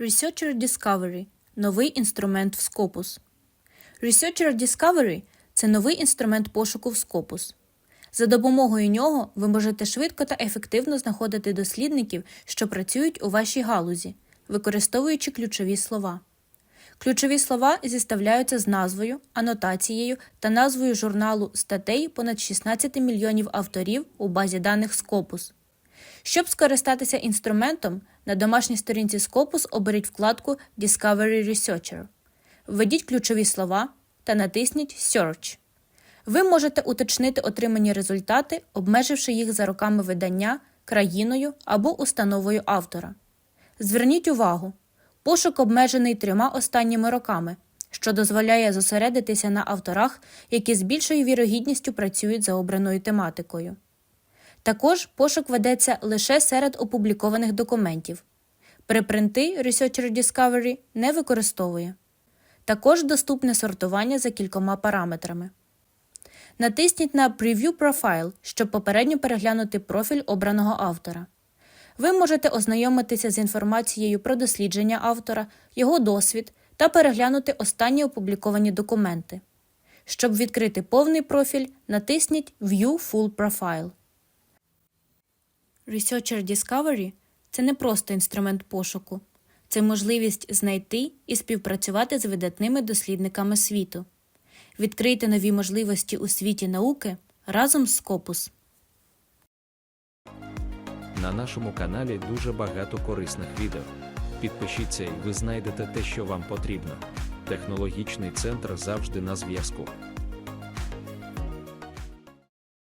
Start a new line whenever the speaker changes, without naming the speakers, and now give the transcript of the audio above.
Researcher Discovery новий інструмент в Scopus. Researcher Discovery це новий інструмент пошуку в Scopus. За допомогою нього ви можете швидко та ефективно знаходити дослідників, що працюють у вашій галузі, використовуючи ключові слова. Ключові слова зіставляються з назвою, анотацією та назвою журналу статей понад 16 мільйонів авторів у базі даних Scopus. Щоб скористатися інструментом, на домашній сторінці Scopus оберіть вкладку Discovery Researcher. Введіть ключові слова та натисніть Search. Ви можете уточнити отримані результати, обмеживши їх за роками видання, країною або установою автора. Зверніть увагу, пошук обмежений трьома останніми роками, що дозволяє зосередитися на авторах, які з більшою вірогідністю працюють за обраною тематикою. Також пошук ведеться лише серед опублікованих документів. Припринти Researcher Discovery не використовує. Також доступне сортування за кількома параметрами. Натисніть на Preview Profile, щоб попередньо переглянути профіль обраного автора. Ви можете ознайомитися з інформацією про дослідження автора, його досвід та переглянути останні опубліковані документи. Щоб відкрити повний профіль, натисніть View Full Profile. Researcher Discovery – це не просто інструмент пошуку, це можливість знайти і співпрацювати з видатними дослідниками світу. Відкрийте нові можливості у світі науки разом з Scopus.
На нашому каналі дуже багато корисних відео. Підпишіться і ви знайдете те, що вам потрібно. Технологічний центр завжди на зв'язку.